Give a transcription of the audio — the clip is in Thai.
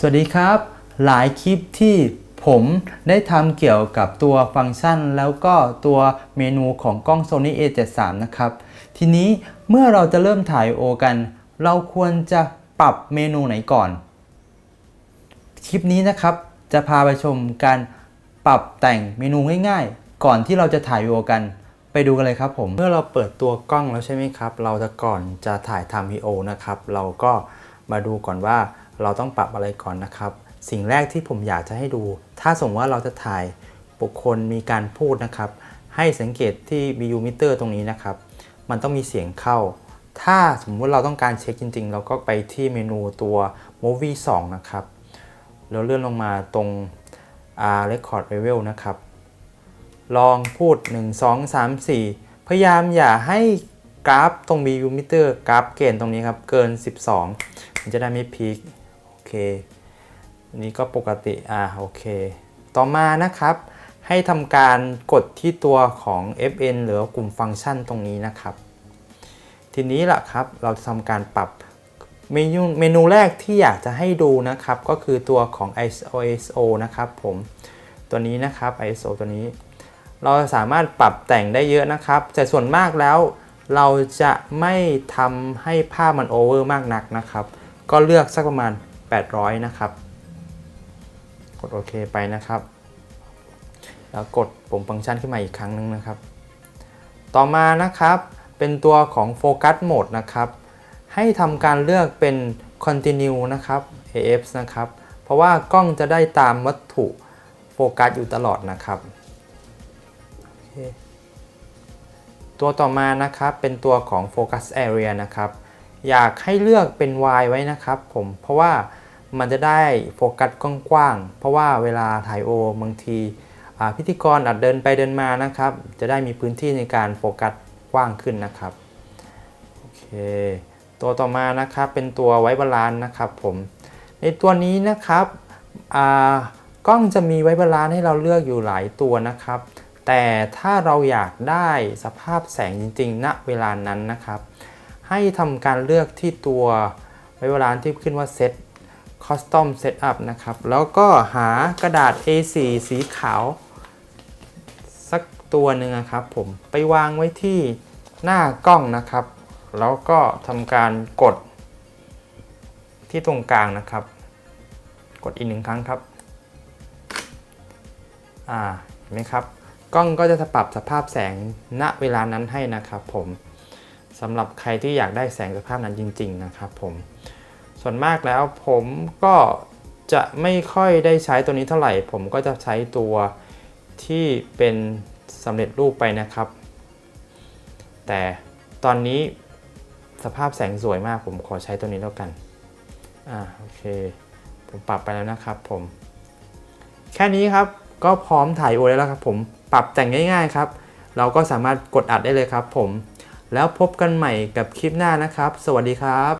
สวัสดีครับ หลายคลิปที่ผมได้ทำเกี่ยวกับตัวฟังก์ชัน แล้วก็ตัวเมนูของกล้อง Sony A73 นะครับ ทีนี้เมื่อเราจะเริ่มถ่ายโอกัน เราควรจะปรับเมนูไหนก่อน คลิปนี้นะครับจะพาไปชมการปรับแต่งเมนูง่ายๆ ก่อนที่เราจะถ่ายวีดีโอกัน ไปดูกันเลยครับผม เมื่อเราเปิดตัวกล้องแล้วใช่ไหมครับ เราจะก่อนจะถ่ายทำวีดีโอนะครับ เราก็มาดูก่อนว่า เราต้องปรับอะไรก่อนนะครับ สิ่งแรกที่ผมอยากจะให้ดู ถ้าสมมติว่าเราจะถ่ายบุคคลมีการพูดนะครับ ให้สังเกตที่ VU meter ตรงนี้นะครับ มันต้องมีเสียงเข้า ถ้าสมมุติเราต้องการเช็คจริง ๆ เราก็ไปที่เมนูตัว movie 2 นะครับ แล้วเลื่อนลงมาตรง R record level นะครับ ลองพูด 1 2 3 4 พยายามอย่าให้กราฟตรง VU meter กราฟเกณฑ์ตรงนี้ครับ เกิน 12 มันจะได้ไม่พีค เคนี้ก็ปกติอ่าโอเค ต่อมานะครับ ให้ทำการกดที่ตัวของ fn หรือกลุ่มฟังก์ชันตรงนี้นะครับ ทีนี้แหละครับเราทำการปรับเมนูเมนูแรกที่อยากจะให้ดูนะครับ ก็คือตัวของ ISO นะครับผมตัวนี้นะครับ ISO ตัวนี้ เราสามารถปรับแต่งได้เยอะนะครับ แต่ส่วนมากแล้ว เราจะไม่ทำให้ภาพมันโอเวอร์มากนักนะครับ ก็เลือกสักประมาณ 800 นะครับ กดโอเคไปนะครับ แล้วกดปุ่มฟังก์ชันขึ้นมาอีกครั้งหนึงนะครับ ต่อมานะครับเป็นตัวของโฟกัสโหมดนะครับ ให้ทำการเลือกเป็น continue นะครับ AF นะครับ เพราะว่ากล้องจะได้ตามวัตถุโฟกัสอยู่ตลอดนะครับ ตัวต่อมานะครับเป็นตัวของ focus area นะครับ อยากให้เลือกเป็น Y ไว้นะครับผมเพราะว่ามันจะได้โฟกัสกว้างๆ เพราะว่าเวลาถ่ายโอบางทีพิธีกรอาจเดินไปเดินมานะครับ จะได้มีพื้นที่ในการโฟกัสกว้างขึ้นนะครับโอเคตัวต่อมานะครับเป็นตัวไว้บาลานซ์นะครับผมในตัวนี้นะครับอ่ากล้องจะมีไว้บาลานซ์ให้เราเลือกอยู่หลายตัวนะครับ แต่ถ้าเราอยากได้สภาพแสงจริงๆณเวลานั้นนะครับ ให้ทำการเลือกที่ตัวไว้บาลาที่ขึ้นว่า Set Custom Setup นะครับ แล้วก็หากระดาษ A4 สีขาว สักตัวหนึ่งนะครับผมไปวางไว้ที่หน้ากล้องนะครับ แล้วก็ทำการกดที่ตรงกลางนะครับ กดอีกหนึ่งครั้งครับ อ่า เห็นไหมครับ กล้องก็จะปรับสภาพแสงณเวลานั้นให้นะครับผม สำหรับใครที่อยากได้แสงสภาพนั้นจริง ๆ นะครับผม ส่วนมากแล้วผมก็จะไม่ค่อยได้ใช้ตัวนี้เท่าไหร่ ผมก็จะใช้ตัวที่เป็นสำเร็จรูปไปนะครับ แต่ตอนนี้สภาพแสงสวยมาก ผมขอใช้ตัวนี้แล้วกัน อ่าโอเค ผมปรับไปแล้วนะครับผม แค่นี้ครับก็พร้อมถ่ายโอแล้วครับผมปรับแต่งง่ายๆครับ เราก็สามารถกดอัดได้เลยครับผม แล้วพบกันใหม่กับคลิปหน้านะครับ สวัสดีครับ